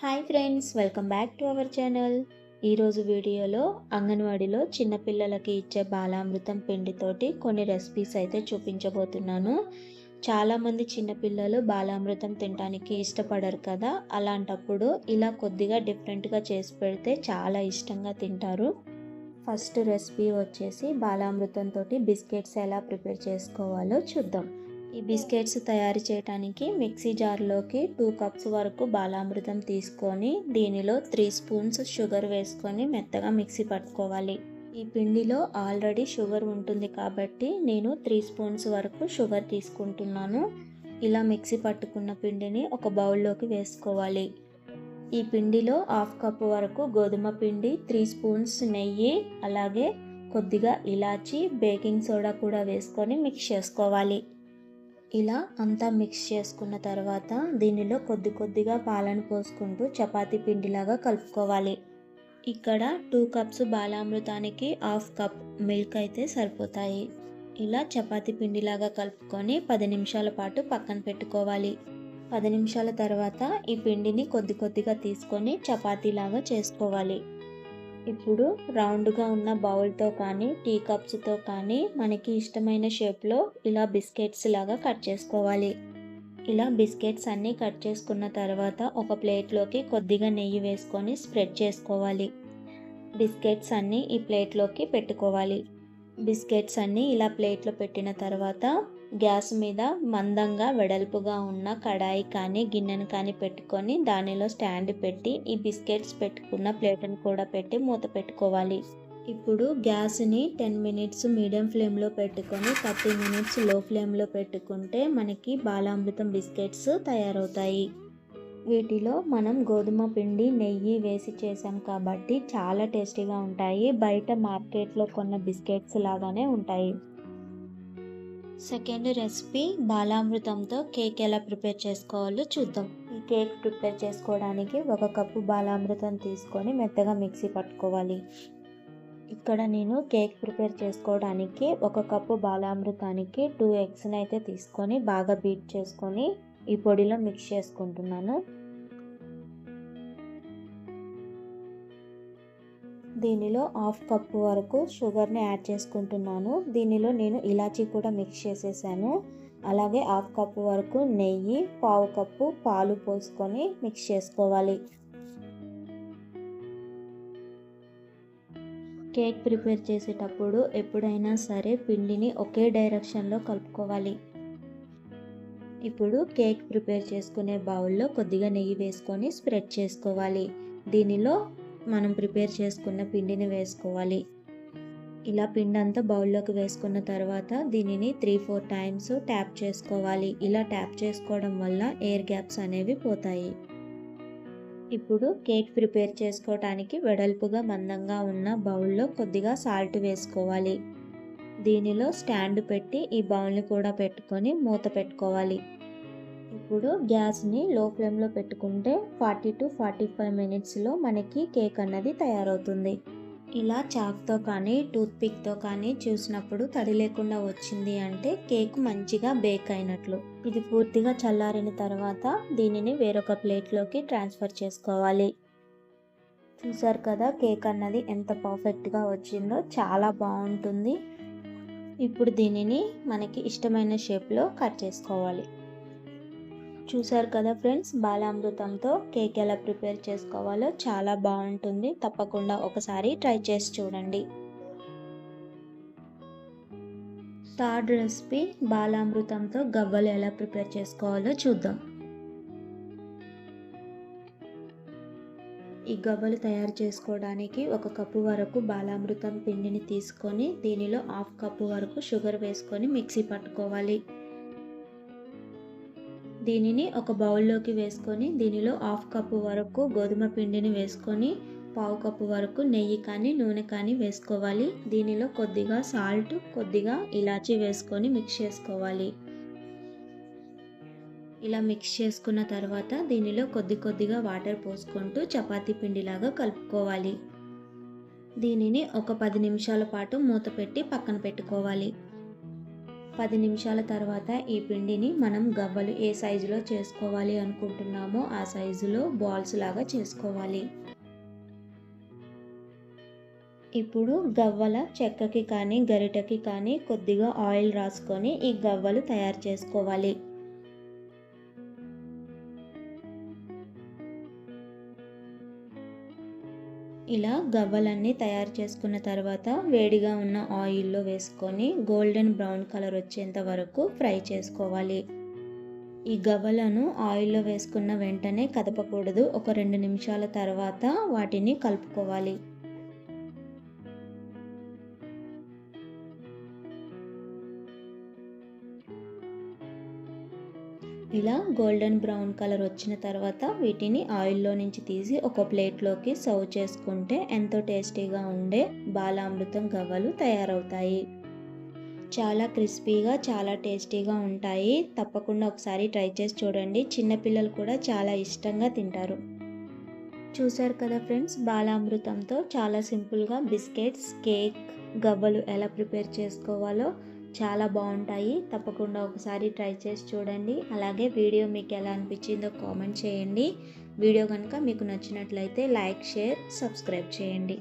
Hi friends welcome back to our channel. ఈరోజు వీడియోలో అంగన్వాడీలో చిన్నపిల్లలకి ఇచ్చే బాలామృతం పిండితోటి కొన్ని రెసిపీస్ అయితే చూపించబోతున్నాను. చాలామంది చిన్నపిల్లలు బాలామృతం తినడానికి ఇష్టపడరు కదా అలాంటప్పుడు ఇలా కొద్దిగా డిఫరెంట్గా చేసి పెడితే చాలా ఇష్టంగా తింటారు. ఫస్ట్ రెసిపీ వచ్చేసి బాలామృతంతో బిస్కెట్స్ ఎలా ప్రిపేర్ చేసుకోవాలో చూద్దాం. ఈ బిస్కెట్స్ తయారు చేయడానికి మిక్సీ జార్లోకి టూ కప్స్ వరకు బాలామృతం తీసుకొని దీనిలో త్రీ స్పూన్స్ షుగర్ వేసుకొని మెత్తగా మిక్సీ పట్టుకోవాలి. ఈ పిండిలో ఆల్రెడీ షుగర్ ఉంటుంది కాబట్టి నేను త్రీ స్పూన్స్ వరకు షుగర్ తీసుకుంటున్నాను. ఇలా మిక్సీ పట్టుకున్న పిండిని ఒక బౌల్లోకి వేసుకోవాలి. ఈ పిండిలో హాఫ్ కప్ వరకు గోధుమ పిండి త్రీ స్పూన్స్ నెయ్యి అలాగే కొద్దిగా ఇలాచి బేకింగ్ సోడా కూడా వేసుకొని మిక్స్ చేసుకోవాలి. ఇలా అంతా మిక్స్ చేసుకున్న తర్వాత దీనిలో కొద్ది కొద్దిగా పాలను పోసుకుంటూ చపాతీ పిండిలాగా కలుపుకోవాలి. ఇక్కడ టూ కప్స్ బాలామృతానికి హాఫ్ కప్ మిల్క్ అయితే సరిపోతాయి. ఇలా చపాతీ పిండిలాగా కలుపుకొని పది నిమిషాల పాటు పక్కన పెట్టుకోవాలి. పది నిమిషాల తర్వాత ఈ పిండిని కొద్ది కొద్దిగా తీసుకొని చపాతీలాగా చేసుకోవాలి. ఇప్పుడు రౌండ్గా ఉన్న బౌల్తో కానీ టీ కప్స్తో కానీ మనకి ఇష్టమైన షేప్లో ఇలా బిస్కెట్స్ లాగా కట్ చేసుకోవాలి. ఇలా బిస్కెట్స్ అన్నీ కట్ చేసుకున్న తర్వాత ఒక ప్లేట్లోకి కొద్దిగా నెయ్యి వేసుకొని స్ప్రెడ్ చేసుకోవాలి. బిస్కెట్స్ అన్నీ ఈ ప్లేట్లోకి పెట్టుకోవాలి. బిస్కెట్స్ అన్నీ ఇలా ప్లేట్లో పెట్టిన తర్వాత గ్యాస్ మీద మందంగా వెడల్పుగా ఉన్న కడాయి కానీ గిన్నెను కానీ పెట్టుకొని దానిలో స్టాండ్ పెట్టి ఈ బిస్కెట్స్ పెట్టుకున్న ప్లేట్ని కూడా పెట్టి మూత పెట్టుకోవాలి. ఇప్పుడు గ్యాస్ని టెన్ మినిట్స్ మీడియం ఫ్లేమ్లో పెట్టుకొని థర్టీ మినిట్స్లో ఫ్లేమ్లో పెట్టుకుంటే మనకి బాలామృతం బిస్కెట్స్ తయారవుతాయి. వీటిలో మనం గోధుమ పిండి నెయ్యి వేసి చేసాం కాబట్టి చాలా టేస్టీగా ఉంటాయి. బయట మార్కెట్లో కొన్న బిస్కెట్స్ లాగానే ఉంటాయి. సెకండ్ రెసిపీ బాలామృతంతో కేక్ ఎలా ప్రిపేర్ చేసుకోవాలో చూద్దాం. ఈ కేక్ ప్రిపేర్ చేసుకోవడానికి ఒక కప్పు బాలామృతం తీసుకొని మెత్తగా మిక్సీ పట్టుకోవాలి. ఇక్కడ నేను కేక్ ప్రిపేర్ చేసుకోవడానికి ఒక కప్పు బాలామృతానికి టూ ఎగ్స్ని అయితే తీసుకొని బాగా బీట్ చేసుకొని ఈ పొడిలో మిక్స్ చేసుకుంటున్నాను. దీనిలో హాఫ్ కప్ వరకు షుగర్ని యాడ్ చేసుకుంటున్నాను. దీనిలో నేను ఇలాచీ కూడా మిక్స్ చేసేసాను. అలాగే హాఫ్ కప్ వరకు నెయ్యి పావు కప్పు పాలు పోసుకొని మిక్స్ చేసుకోవాలి. కేక్ ప్రిపేర్ చేసేటప్పుడు ఎప్పుడైనా సరే పిండిని ఒకే డైరెక్షన్లో కలుపుకోవాలి. ఇప్పుడు కేక్ ప్రిపేర్ చేసుకునే బౌల్లో కొద్దిగా నెయ్యి వేసుకొని స్ప్రెడ్ చేసుకోవాలి. దీనిలో మనం ప్రిపేర్ చేసుకున్న పిండిని వేసుకోవాలి. ఇలా పిండి అంతా బౌల్లోకి వేసుకున్న తర్వాత దీనిని త్రీ ఫోర్ టైమ్స్ ట్యాప్ చేసుకోవాలి. ఇలా ట్యాప్ చేసుకోవడం వల్ల ఎయిర్ గ్యాప్స్ అనేవి పోతాయి. ఇప్పుడు కేక్ ప్రిపేర్ చేసుకోవటానికి వెడల్పుగా మందంగా ఉన్న బౌల్లో కొద్దిగా సాల్ట్ వేసుకోవాలి. దీనిలో స్టాండ్ పెట్టి ఈ బౌల్ని కూడా పెట్టుకొని మూత పెట్టుకోవాలి. ఇప్పుడు గ్యాస్ని లో ఫ్లేమ్లో పెట్టుకుంటే ఫార్టీ టు ఫార్టీ ఫైవ్ మినిట్స్లో మనకి కేక్ అన్నది తయారవుతుంది. ఇలా చాక్తో కానీ టూత్పిక్తో కానీ చూసినప్పుడు తడి లేకుండా వచ్చింది అంటే కేక్ మంచిగా బేక్ అయినట్లు. ఇది పూర్తిగా చల్లారిన తర్వాత దీనిని వేరొక ప్లేట్లోకి ట్రాన్స్ఫర్ చేసుకోవాలి. చూసారు కదా కేక్ అన్నది ఎంత పర్ఫెక్ట్గా వచ్చిందో చాలా బాగుంటుంది. ఇప్పుడు దీనిని మనకి ఇష్టమైన షేప్లో కట్ చేసుకోవాలి. చూసారు కదా ఫ్రెండ్స్? బాలామృతంతో కేక్ ఎలా ప్రిపేర్ చేసుకోవాలో చాలా బాగుంటుంది. తప్పకుండా ఒకసారి ట్రై చేసి చూడండి. థర్డ్ రెసిపీ బాలామృతంతో గవ్వలు ఎలా ప్రిపేర్ చేసుకోవాలో చూద్దాం. ఈ గవ్వలు తయారు చేసుకోవడానికి ఒక కప్పు వరకు బాలామృతం పిండిని తీసుకొని దీనిలో హాఫ్ కప్పు వరకు షుగర్ వేసుకొని మిక్సీ పట్టుకోవాలి. దీనిని ఒక బౌల్లోకి వేసుకొని దీనిలో హాఫ్ కప్పు వరకు గోధుమ పిండిని వేసుకొని పావు కప్పు వరకు నెయ్యి కానీ నూనె కానీ వేసుకోవాలి. దీనిలో కొద్దిగా సాల్ట్ కొద్దిగా ఇలాచి వేసుకొని మిక్స్ చేసుకోవాలి. ఇలా మిక్స్ చేసుకున్న తర్వాత దీనిలో కొద్ది కొద్దిగా వాటర్ పోసుకుంటూ చపాతీ పిండిలాగా కలుపుకోవాలి. దీనిని ఒక పది నిమిషాల పాటు మూత పెట్టి పక్కన పెట్టుకోవాలి. పది నిమిషాల తర్వాత ఈ పిండిని మనం గవ్వలు ఏ సైజులో చేసుకోవాలి అనుకుంటున్నామో ఆ సైజులో బాల్స్ లాగా చేసుకోవాలి. ఇప్పుడు గవ్వల చెక్కకి కానీ గరిటకి కానీ కొద్దిగా ఆయిల్ రాసుకొని ఈ గవ్వలు తయారు చేసుకోవాలి. ఇలా గవ్వలన్నీ తయారు చేసుకున్న తర్వాత వేడిగా ఉన్న ఆయిల్లో వేసుకొని గోల్డెన్ బ్రౌన్ కలర్ వచ్చేంత వరకు ఫ్రై చేసుకోవాలి. ఈ గవ్వలను ఆయిల్లో వేసుకున్న వెంటనే కదపకూడదు. ఒక రెండు నిమిషాల తర్వాత వాటిని కలుపుకోవాలి. ఇలా గోల్డెన్ బ్రౌన్ కలర్ వచ్చిన తర్వాత వీటిని ఆయిల్లో నుంచి తీసి ఒక ప్లేట్లోకి సర్వ్ చేసుకుంటే ఎంతో టేస్టీగా ఉండే బాలామృతం గవ్వలు తయారవుతాయి. చాలా క్రిస్పీగా చాలా టేస్టీగా ఉంటాయి. తప్పకుండా ఒకసారి ట్రై చేసి చూడండి. చిన్నపిల్లలు కూడా చాలా ఇష్టంగా తింటారు. చూసారు కదా ఫ్రెండ్స్ బాలామృతంతో చాలా సింపుల్గా బిస్కెట్స్ కేక్ గవ్వలు ఎలా ప్రిపేర్ చేసుకోవాలో చాలా బాగుంటాయి. తప్పకుండా ఒకసారి ట్రై చేసి చూడండి. అలాగే వీడియో మీకు ఎలా అనిపించిందో కామెంట్ చేయండి. వీడియో కనుక మీకు నచ్చినట్లయితే లైక్ షేర్ సబ్స్క్రైబ్ చేయండి.